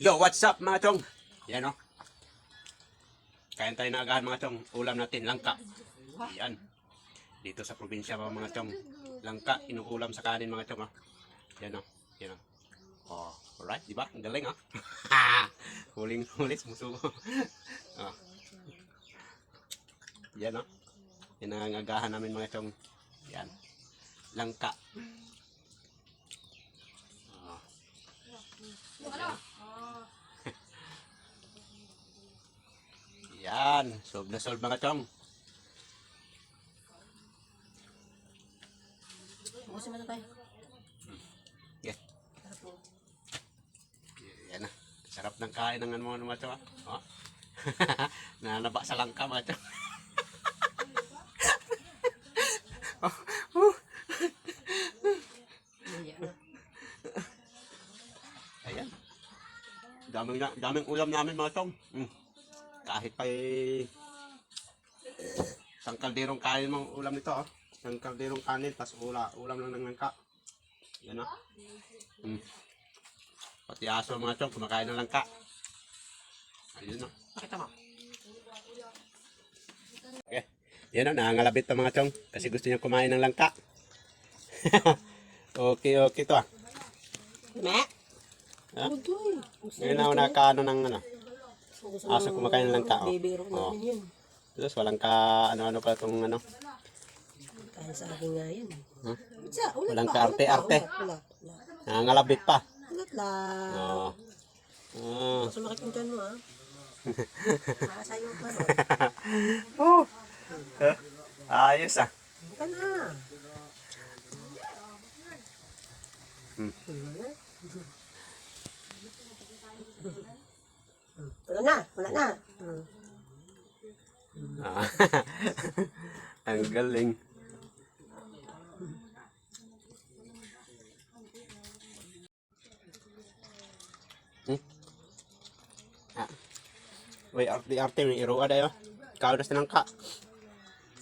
Yo, what's up mga chong? Yan o. Kain tayo na agahan mga chong. Ulam natin, langka. Yan. Dito sa probinsya pa mga chong. Langka, inuulam sa kanin mga chong. Oh. Yan o. Yan o. Oh, alright, di ba? Ang galing ah. Huling huli, sumusuko. oh. Yan o. Yan ang agahan namin mga chong. Yan. Langka. Oh. Yan. Solve na solve mga chong. Bukasin mo na tayo. Yeah. Yan na. Sarap ng kain ng ano mga chong. ah. Oh. Nanaba sa langka mga chong. Ayan na. Ayan. Daming, daming ulam namin mga chong. Mm. Kahit pa eh, isang kalderong kanin mga ulam nito. Oh. Isang kalderong kanin, tas ula, ulam lang ng langka. Yan na. Mm. Pati aso mga chong, kumakain ng langka. Ayun na. Pakita mo. Okay. Yan o, nangangalabit pa mga chong. Kasi gusto niya kumain ng langka. okay, okay to ah. Me? Ha? Ngayon na ako nakakaano ng ano. Aso kumakain ng langka. Oh. Bibiro Oh. namin yun. Tapos walang ka ano-ano pa itong ano. Kaya sa akin nga yun. Huh? Isa, ulat Walang pa, ulat, ulat. Nangangalabit pa. Ulat lang. Oo. Oh. Mas sumakit yung mo ah. Nakasayo pa. Oh. Ayos ah. Ka na. Hmm. Wala na, wala na. Hmm. Ah. Ang galing. Hmm? Ah. Uy, arte-arte yung iruwa dayo. Kaudas na ng ka.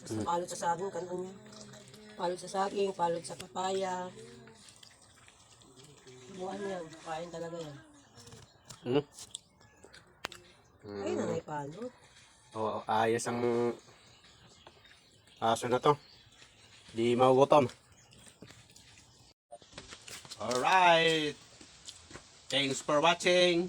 Basta palot sa saging, kanon yun. Palot sa saging, palot sa papaya. Buwan yan, kain talaga yan. Hmm? Ay, nanay palot. Oo, ayos ang aso na to. Di magutom. Alright. Thanks for watching.